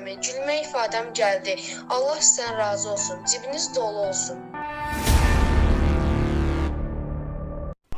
əmi, gülmə ifadəm gəldi. Allah sizdən razı olsun. Cibiniz dolu olsun.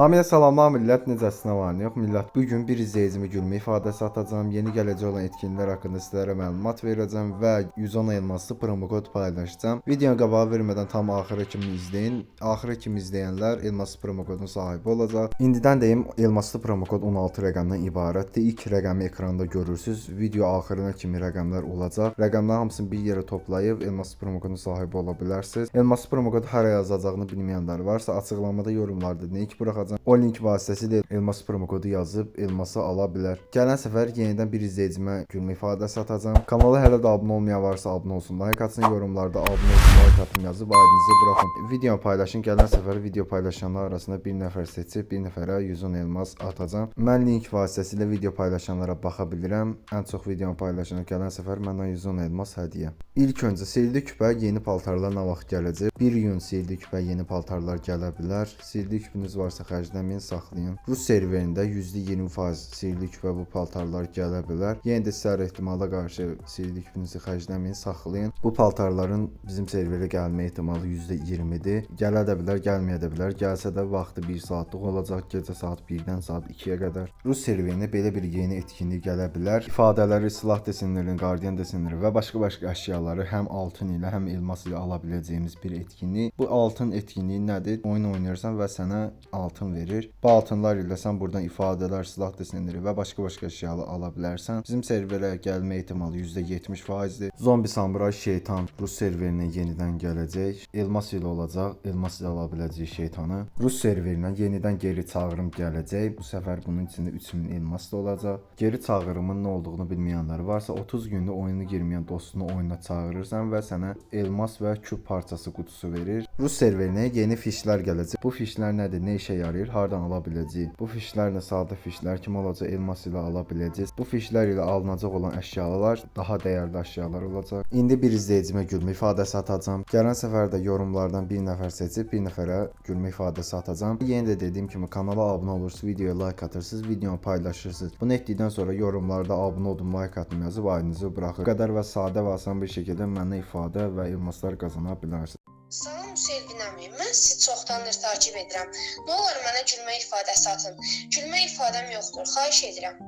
Hamıya salamlar millət, necəsiniz var? Yox millət. Bu gün bir izləyicimi gülmə ifadəsi atacağam. Yeni gələcək olan etkinliklər haqqında sizlərə məlumat verəcəm və 110 elmaslı promo kod paylaşacağam. Videonu qabağa vermədən tam axıra kimi izləyin. Axıra kimi izləyənlər elmaslı promo kodun sahibi olacaq. İndidən deyim, elmaslı promo kod 16 rəqəmdən ibarətdir. İlk rəqəmi ekranda görürsüz. Video axırına kimi rəqəmlər olacaq. Rəqəmlərin hamısını bir yerə toplayıb elmaslı promo kodun sahibi ola bilərsiniz. Elmaslı promo kodu hara yazacağını bilməyənlər varsa, açıqlamada yorumlarda link buraxacağam. O link vasitəsilə elmas promo kodu yazıb elması ala bilər. Gələn səfər yenidən bir izləyicimə gülmə ifadəsi atacağam. Kanala hələ də abunə olmayan varsa abunə olsun. Like atsın, yorumlarda abunə olsun, like atın yazıb aydınızı buraxın. Video paylaşın. Gələn səfər video paylaşanlar arasında bir nəfər seçib bir nəfərə 110 elmas atacağam. Mən link vasitəsilə video paylaşanlara baxa bilirəm. Ən çox videonu paylaşan gələn səfər məndən 110 elmas hədiyyə. İlk öncə sirli küpə yeni paltarlar nə vaxt gələcək? 1 iyun sirli küpə yeni paltarlar gələ bilər. Sirli küpünüz varsa xərcləməyin, saxlayın. Rus serverində %20% sirli küpə bu paltarlar gələ bilər. Yenə də sizə ehtimala qarşı sirli küpünüzü xərcləməyin, saxlayın. Bu paltarların bizim serverə gəlmə ehtimalı %20-dir. Gələ də bilər, gəlməyə də bilər. Gəlsə də vaxtı 1 saatlıq olacaq, gecə saat 1-dən saat 2-yə qədər. Rus serverinə belə bir yeni etkinlik gələ bilər. İfadələri, silah desenlərini, qardiyan desenləri və başqa-başqa əşyaları həm altın ilə, həm elmas ilə ala biləcəyimiz bir etkinlik. Bu altın etkinliyi nədir? Oyun oynayırsan və sənə altın verir. Bu altınlar ilə sən buradan ifadələr, silah desenləri və başqa-başqa əşyalar ala bilərsən. Bizim serverə gəlmə ehtimalı %70%-dir. Zombi samuray şeytan Rus serverinə yenidən gələcək. Elmas ilə olacaq. Elmas ilə ala biləcək şeytanı. Rus serverinə yenidən geri çağırım gələcək. Bu səfər bunun içində 3000 elmas da olacaq. Geri çağırımın nə olduğunu bilməyənlər varsa 30 gündə oyuna girməyən dostunu oyuna çağırırsan və sənə elmas və küp parçası qutusu verir. Rus serverinə yeni fişlər gələcək. Bu fişlər nədir? Nə işə yarayır? Hardan ala biləcəyik? Bu fişlər də sadə fişlər kimi olacaq? Elmas ilə ala biləcəyik. Bu fişlər ilə alınacaq olan əşyalar daha dəyərli əşyalar olacaq. İndi bir izləyicimə gülmə ifadəsi atacağam. Gələn səfər də yorumlardan bir nəfər seçib bir nəfərə gülmə ifadəsi atacağam. Yenə də dediyim kimi kanala abunə olursunuz, videoya like atırsınız, videonu paylaşırsınız. Bunu etdikdən sonra yorumlarda abunə olun, like atın yazıb aydınızı buraxın. Bu qədər və sadə və asan bir şəkildə məndən ifadə və elmaslar qazana bilərsiniz. Salam Selvin əmi, mən sizi çoxdandır takib edirəm. Nə olar mənə gülmə ifadəsi atın. Gülmə ifadəm yoxdur, xahiş edirəm.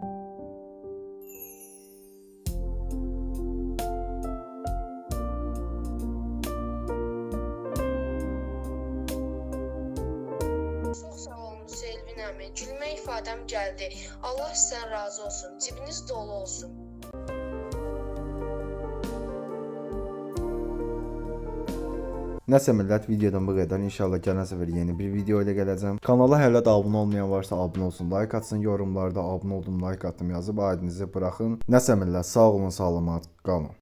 Çox sağ olun Selvin əmi. Gülmə ifadəm gəldi. Allah sizdən razı olsun. Cibiniz dolu olsun. Nəsə millət videodan bu qədər. İnşallah gələn səfər yeni bir video ilə gələcəm. Kanala hələ də abunə olmayan varsa abunə olsun, like atsın, yorumlarda abunə oldum, like atdım yazıb aydınızı buraxın. Nəsə millət, sağ olun, salamat qalın.